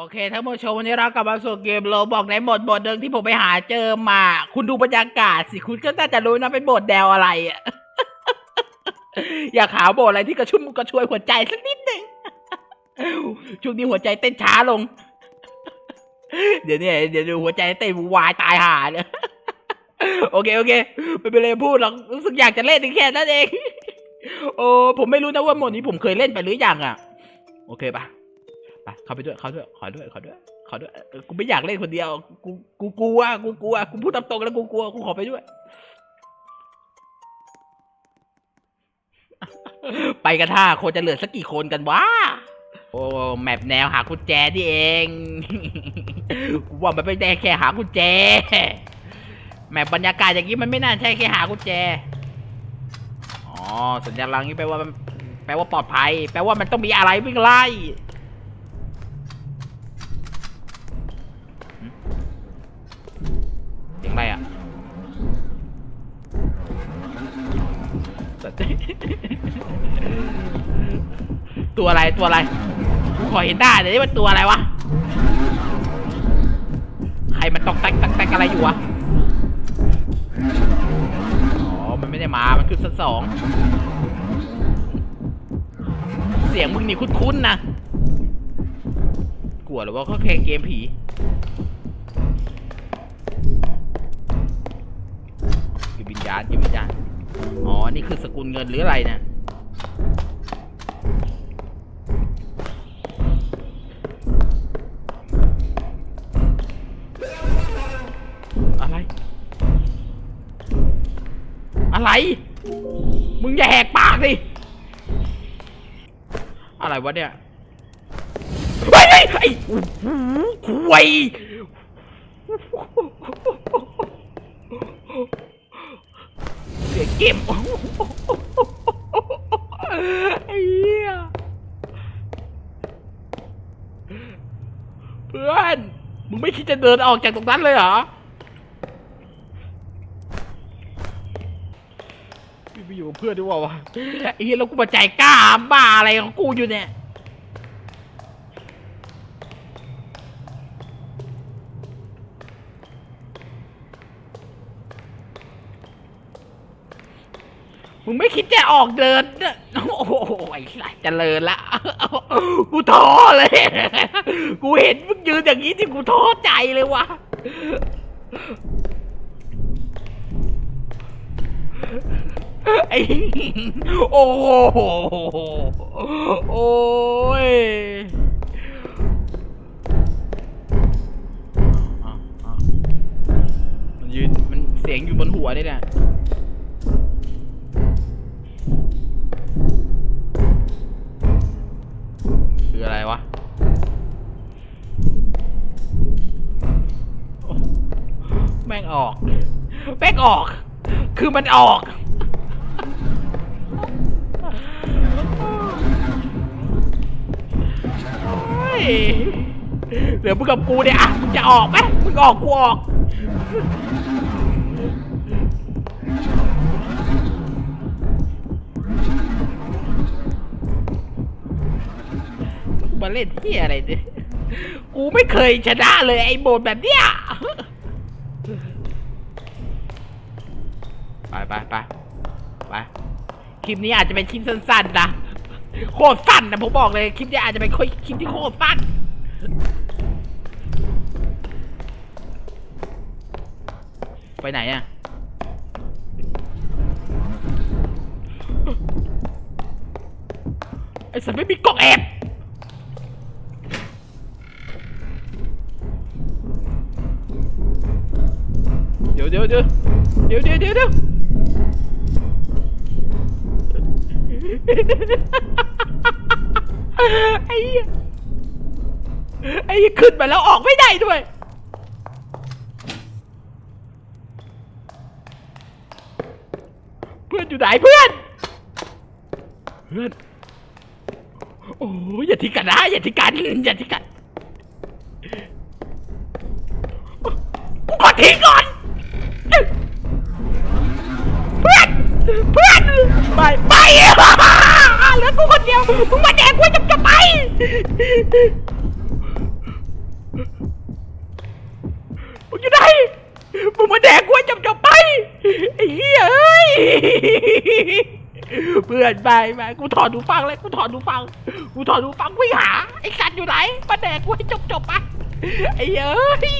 โอเคท่านผู้ชมวันนี้เรากลับมาสู่เกมโลบอกในบทบทหนึ่งที่ผมไปหาเจอมา คุณดูบรรยากาศสิคุณก็น่าจะรู้นะเป็นบทแนวอะไรอะ อยากหาบทอะไรที่กระชุ่มกระชวยหัวใจสักนิดหนึ่งช่วงนี้หัวใจเต้นช้าลง เดี๋ยวนี้เดี๋ยวดูหัวใจเต้นวายตายห่าเนี่ยโอเคโอเคไม่เป็นไรพูดหรอกรู้สึกอยากจะเล่นแค่นั้นเอง โอ้ผมไม่รู้นะว่าหมดนี้ผมเคยเล่นไปหรือยังอะ โอเคปะ ไปเขาไปด้วยเขาด้วยขอด้วยขอด้วยขอด้วยเออกูไม่อยากเล่นคนเดียว กูกูกลัวกูกลัวกูพูดตามตรงแล้วกูกลัวกูขอไปด้วย ไปกันท่าคนจะเหลือสักกี่คนกันวะโอ้แมปแนวหากุญแจนี่เอง กูว่ามันไม่ได้แค่หากุญแจแมปบรรยากาศอย่างนี้มันไม่น่าใช่แค่หากุญแจอ๋อสัญลักษณ์นี้แปลว่าแปลว่าปลอดภัย แปลว่ามันต้องมีอะไรวิ่งไล่ ตัวอะไรตัวอะไรขอเห็นได้แต่นี่มันตัวอะไรวะใครมันตอกแตกตอกแตกอะไรอยู่วะอ๋อมันไม่ได้มา มันคือชั้นสองเสียงมึงนี่คุ้นๆนะกลัวหรือว่าเขาแค่เกมผีจิตวิญญาณจิตวิญญาณ อ๋อ นี่คือสกุลเงินหรืออะไรเนี่ย อะไร อะไร มึงอย่าแหกปากดิ อะไรวะเนี่ยเฮ้ไอ้โอ้ควย เสียเกมไอ้เหี้ยเพื่อน มึงไม่คิดจะเดินออกจากตรงนั้นเลยเหรอพี่ไปอยู่กับเพื่อนดีกว่าวะไอ้เหี้ยแล้วกูมาใจกล้าบ้าอะไรของกูอยู่เนี่ย มึงไม่คิดจะออกเดินนะโอ้โหไอ้สัสเจริญละกูท้อเลย กูเห็นมึงยืนอย่างนี้ที่กูท้อใจเลยวะไอ้โอ้โหโอ้ยมันยืนมันเสียงอยู่บนหัวนี่แหละ ออกแม่งออก คือมันออกเฮ้ยเหลือมึงกับกูเนี่ยอะมึงจะออกไหมมึงออกกูออกมาเล่นที่อะไรเนี่ย กูไม่เคยชนะเลยไอ้โบนแบบเนี้ย ไปไปไปไปคลิปนี้อาจจะเป็นคลิปสั้นๆนะโคตรสั้นนะผมบอกเลยคลิปนี้อาจจะเป็นคลิปที่โคตรสั้นไปไหนอะไอ้สัตว์ไม่มีกล่องแอบเดี๋ยวเดี๋ยวเดี๋ยวเดี๋ยวเดี๋ยวเดี๋ยว ไอ้เหี้ยไอ้เหี้ยขึ้นมาแล้วออกไม่ได้ด้วย เพื่อนอยู่ไหนเพื่อน เพื่อน โอ้ยอย่าทิ้งกันนะอย่าทิ้งกันอย่าทิ้งกันกูขอทิ้งก่อนเพื่อน เพื่อน ไป ไป มึงมาแดกกูจะจะไป มึงอยู่ไหน มึงมาแดกกูจะจะไปไอ้เหี้ยเอ้ย เพื่อนไปไปกูถอดหูฟังเลย กูถอดหูฟัง กูถอดหูฟังวิ่หา ไอ้กันอยู่ไหน มาแดกกูใจบจบไป ไอ้เอ้ย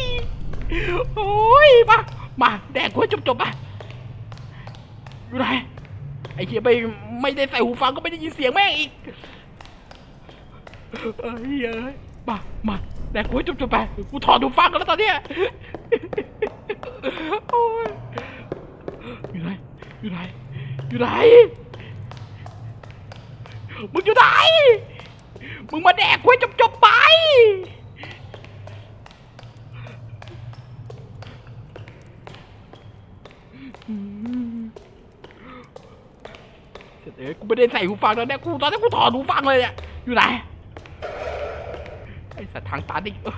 โอ้ย มา มา แดกกูใจบจบไปอยู่ไหน ไอ้เหี้ยไม่ไม่ได้ใส่หูฟังก็ไม่ได้ยินเสียงแม่งอีกเอ้ยเอ้ยมามาแดกกูให้จบจบๆไปกูถอดหูฟังกันแล้วตอนเนี้ยโอ้ยอยู่ไหนอยู่ไหนอยู่ไหนมึงอยู่ไหนมึงมาแดกกล้วจบจบๆไปอืม เอ้ยกูไม่ได้ใส่หูฟังแล้วเนี่ยกูตอนนี้กูถอดหูฟังเลยเนี่ยอยู่ไหนไอสัตว์ทางตันอีกเออ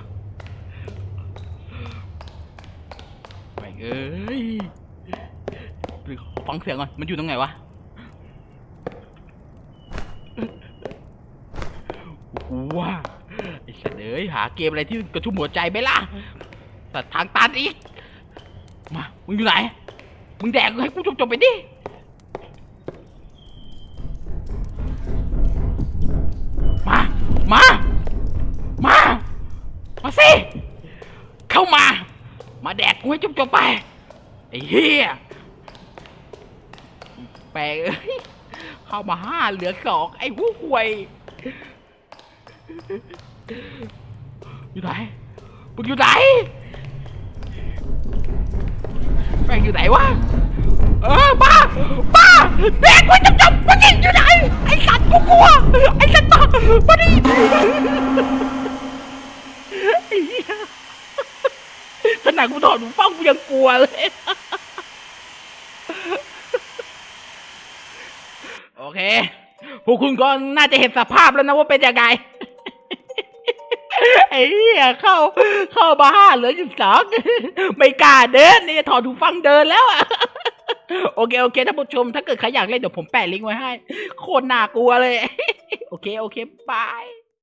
แม่งเอ้ยฟังเสียงก่อนมันอยู่ตรงไหนวะว่าไอ้สัตว์เอ้ยหาเกมอะไรที่กระชุ่มหัวใจไหมล่ะแต่ทางตันอีกมามึงอยู่ไหนมึงแดกให้กูจบๆไปดิ มา มา มาสิ เข้ามา มาแดกกูให้จบจบๆไป ไอ้เฮียแปลกเอ้ยเข้ามาห้าเหลือสองไอ้หูหวยอยู่ไหนมึงอยู่ไหนแม่งอยู่ไหนวะ เออมามาแดกกูให้จบจบมึงยิงอยู่ไหนไอ้สัตว์กูกลัวไอ้สัตว์มามาดิไอ้เหี้ยขนาดกูถอดหูฟังกูยังกลัวเลยโอเค พวกคุณก็น่าจะเห็นสภาพแล้วนะว่าเป็นยังไง ไอ้เหี้ยเข้า เข้ามาห้าเหลืออยู่สองไม่กล้าเดินนี่ถอดหูฟังเดินแล้วอะ โอเคโอเคท่านผู้ชม ถ้าเกิดใครอยากเล่นเดี๋ยวผมแปะลิงก์ไว้ให้ โคตรน่ากลัวเลย โอเคโอเคบาย